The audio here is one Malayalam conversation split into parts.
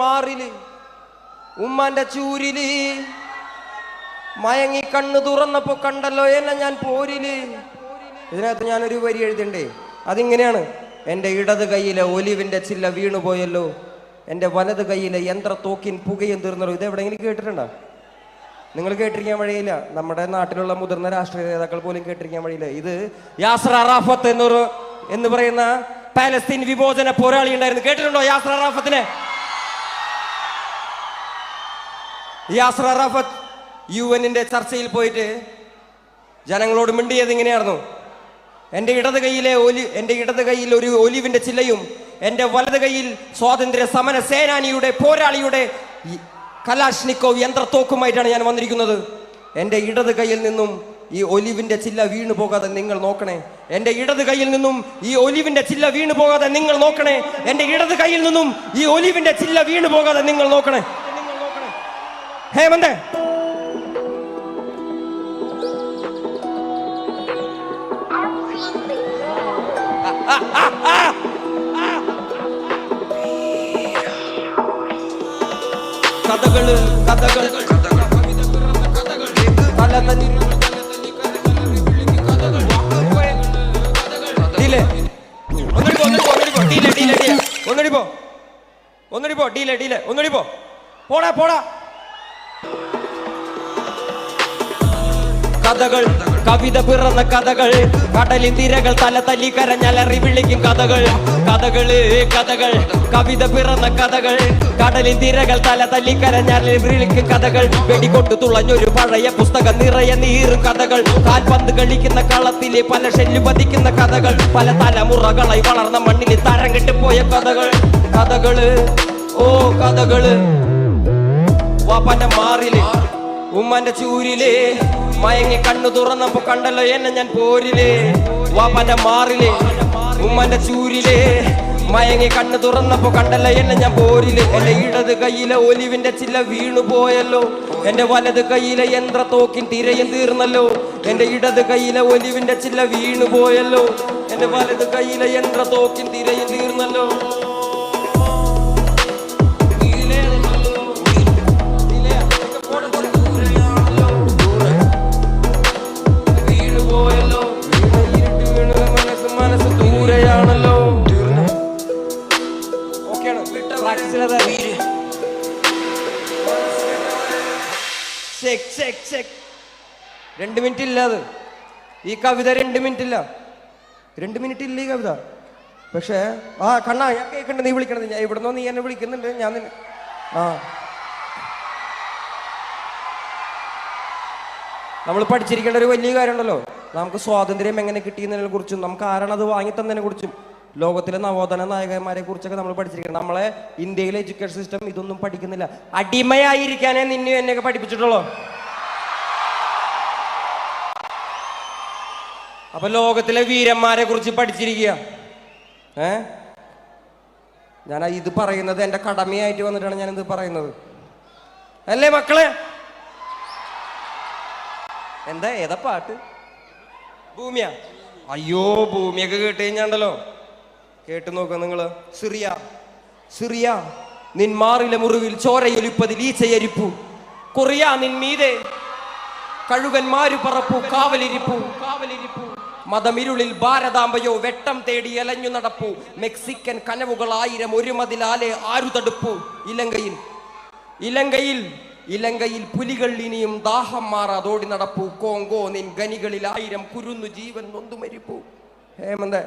മാറിൽ ഉമ്മാന്റെ ചൂരിൽ. മയങ്ങി കണ്ണ് തുറന്നപ്പോ കണ്ടല്ലോ എന്നെ ഞാൻ പോരിൽ. ഇതിനകത്ത് ഞാനൊരു വരി എഴുതണ്ടേ അതിങ്ങനെയാണ്. എന്റെ ഇടത് കൈയിലെ ഒലിവിന്റെ ചില്ല വീണുപോയല്ലോ എന്റെ വലത് കൈയിലെ യന്ത്ര തോക്കിൻ പുകയും തീർന്നല്ലോ. ഇത് എവിടെയെങ്കിലും കേട്ടിട്ടുണ്ടോ? നിങ്ങൾ കേട്ടിരിക്കാൻ വഴിയില്ല. നമ്മുടെ നാട്ടിലുള്ള മുതിർന്ന രാഷ്ട്രീയ നേതാക്കൾ പോലും കേട്ടിരിക്കാൻ വഴിയില്ല. ഇത് യാസർ അറാഫത്ത് എന്നൊരു എന്ന് പറയുന്ന പാലസ്തീൻ വിമോചന പോരാളി ഉണ്ടായിരുന്നു കേട്ടിട്ടുണ്ടോ യാസർ അറാഫത്തിനെ? യാസർ അറാഫത്ത് യു എന്നിന്റെ ചർച്ചയിൽ പോയിട്ട് ജനങ്ങളോട് മിണ്ടിയത് ഇങ്ങനെയായിരുന്നു. എന്റെ ഇടത് കൈയിലെ ഒലി എന്റെ ഇടത് കൈയിൽ ഒരു ഒലിവിന്റെ ചില്ലയും എന്റെ വലത് കൈയിൽ സ്വാതന്ത്ര്യ സമര സേനാനിയുടെ പോരാളിയുടെ കലാഷ്നിക്കോവ് യന്ത്രത്തോക്കുമായിട്ടാണ് ഞാൻ വന്നിരിക്കുന്നത്. എന്റെ ഇടത് കൈയിൽ നിന്നും ഈ ഒലിവിന്റെ ചില്ല വീണു പോകാതെ നിങ്ങൾ നോക്കണേ. എന്റെ ഇടത് കൈയിൽ നിന്നും ഈ ഒലിവിന്റെ ചില്ല വീണു പോകാതെ നിങ്ങൾ നോക്കണേ. എന്റെ ഇടത് കൈയിൽ നിന്നും ഈ ഒലിവിന്റെ ചില്ല വീണു പോകാതെ നിങ്ങൾ നോക്കണേ. ഹേമന്തേ. കഥകൾ കഥകൾ. ഒന്നുകൂടി പോ, ഒന്നടി പോ. ഡീലേ, ഡീലേ, ഒന്നുകൂടി പോ. പോടാ പോടാ. കഥകൾ കവിത പിറന്ന കഥകൾ കടലിൻ തിരകൾ തല തല്ലി കരഞ്ഞലറി വിളിക്കും കഥകൾ. കഥകൾ കഥകൾ കവിത പിറന്ന കഥകൾ കടലിൻ തിരകൾ തല തല്ലി കരഞ്ഞലറി വിളിക്കും കഥകൾ. വെടികൊണ്ടു തുളഞ്ഞൊരു പഴയ പുസ്തകം നിറയെ നീറും കഥകൾ. കാൽപന്ത് കളിക്കുന്ന കളത്തിലെ പല ഷെല്ലു പതിക്കുന്ന കഥകൾ. പല തലമുറകളായി വളർന്ന മണ്ണിൽ തരം കെട്ടിപ്പോയ കഥകൾ. കഥകൾ ഓ കഥകൾ. വാപ്പന്റെ മാറിൽ ഉമ്മാന്റെ ചൂരിൽ. മയങ്ങി കണ്ണു തുറന്നപ്പോ കണ്ടല്ലോ എന്നെ ഞാൻ പോരിൽ. വാപ്പാന്റെ മാറിൽ ഉമ്മാന്റെ ചൂരിൽ. മയങ്ങി കണ്ണു തുറന്നപ്പോ കണ്ടല്ലോ എന്നെ ഞാൻ പോരിൽ. എന്റെ ഇടത് കയ്യിലെ ഒലിവിന്റെ ചില്ല വീണു പോയല്ലോ. എന്റെ വലത് കയ്യിലെ യന്ത്ര തോക്കിൻ തിരയും തീർന്നല്ലോ. എന്റെ ഇടത് കയ്യിലെ ഒലിവിന്റെ ചില്ല വീണു പോയല്ലോ. എന്റെ വലത് കയ്യിലെ യന്ത്ര തോക്കിൻ തിരയും തീർന്നല്ലോ. രണ്ട് മിനിറ്റ് ഇല്ല അത്. ഈ കവിത രണ്ട് മിനിറ്റ് ഇല്ല. രണ്ട് മിനിറ്റ് ഇല്ല ഈ കവിത. പക്ഷേ ആ കണ്ണാ ഞാൻ കേൾക്കണ്ട. നീ വിളിക്കണത്. ഞാൻ ഇവിടെ നിന്ന് നീ എന്നെ വിളിക്കുന്നുണ്ട്. ഞാൻ നിന്നെ ആ. നമ്മൾ പഠിച്ചിരിക്കേണ്ട ഒരു വലിയ കാര്യമുണ്ടല്ലോ. നമുക്ക് സ്വാതന്ത്ര്യം എങ്ങനെ കിട്ടിയെന്നതിനെ കുറിച്ചും നമുക്ക് ആരാണത് അത് വാങ്ങി തന്നതിനെ കുറിച്ചും ലോകത്തിലെ നവോത്ഥാന നായകന്മാരെ കുറിച്ചൊക്കെ നമ്മൾ പഠിച്ചിരിക്കണം. നമ്മളെ ഇന്ത്യയിലെ എഡ്യൂക്കേഷൻ സിസ്റ്റം ഇതൊന്നും പഠിക്കുന്നില്ല. അടിമയായിരിക്കാനേ നിന്നെ എന്നെയൊക്കെ പഠിപ്പിച്ചിട്ടുള്ളൂ. അപ്പൊ ലോകത്തിലെ വീരന്മാരെ കുറിച്ച് പഠിച്ചിരിക്കുക. ഏ? ഞാൻ ഇത് പറയുന്നത് എന്റെ കടമയായിട്ട് വന്നിട്ടാണ് ഞാൻ ഇത് പറയുന്നത്. അല്ലേ മക്കളെ? എന്താ ഏതാ പാട്ട്? ഭൂമിയാ? അയ്യോ ഭൂമിയൊക്കെ കേട്ട് കഴിഞ്ഞാണ്ടല്ലോ. കേട്ട് നോക്ക നിങ്ങൾ സിറിയ സിറിയ നിൻ മാറിലെ മുറിവിൽ ചോരയൊലിപ്പതിൽ ഈച്ചയരിപ്പു. കൊറിയ നിൻ മീതെ കഴുകന്മാരു പറപ്പു കാവലിരിപ്പു. കാവലിരിപ്പു മതമിരുളിൽ ഭാരതാംബയോ വെട്ടം തേടി അലഞ്ഞു നടപ്പു. മെക്സിക്കൻ കനവുകൾ ആയിരം ഒരു മതിലാലെ ആരു തടുപ്പു ഇലങ്കയിൽ ഇലങ്കയിൽ ഇലങ്കയിൽ പുലികൾ ഇനിയും ദാഹം മാറാതോടി നടപ്പു. കോങ്കോ നിൻ ഗനികളിൽ ആയിരം കുരുന്നു ജീവൻ നൊന്തു മരിപ്പു ഹേമന്ത്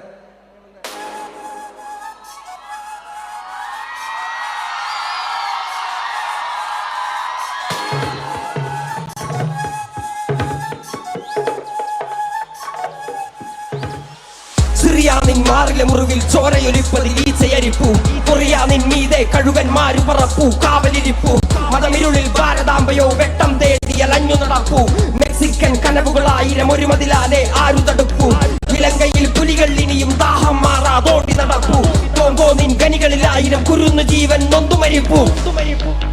സിറിയ നിൻ മാറിലെ മുറിവിൽ ചോരയൊലിപ്പതിൽ ഈച്ചയരിപ്പു. കൊറിയ നിൻ മീതെ കഴുകന്മാരു പറപ്പു കാവലിരിപ്പു. മതമിരുളിൽ ഭാരതാംബയോ വെട്ടം തേടി അലഞ്ഞു നടപ്പു. മെക്സിക്കൻ കനവുകളായിരം ഒരു മതിലാലെ ആരു തടുപ്പു. ഇലങ്കയിൽ പുലികൾ ഇനിയും ദാഹം മാറാതോടി നടപ്പു. കോങ്കോ നിൻ ഗനികളിൽ ആയിരം കുരുന്നു ജീവൻ നൊന്തുമരിപ്പു. മരിപ്പു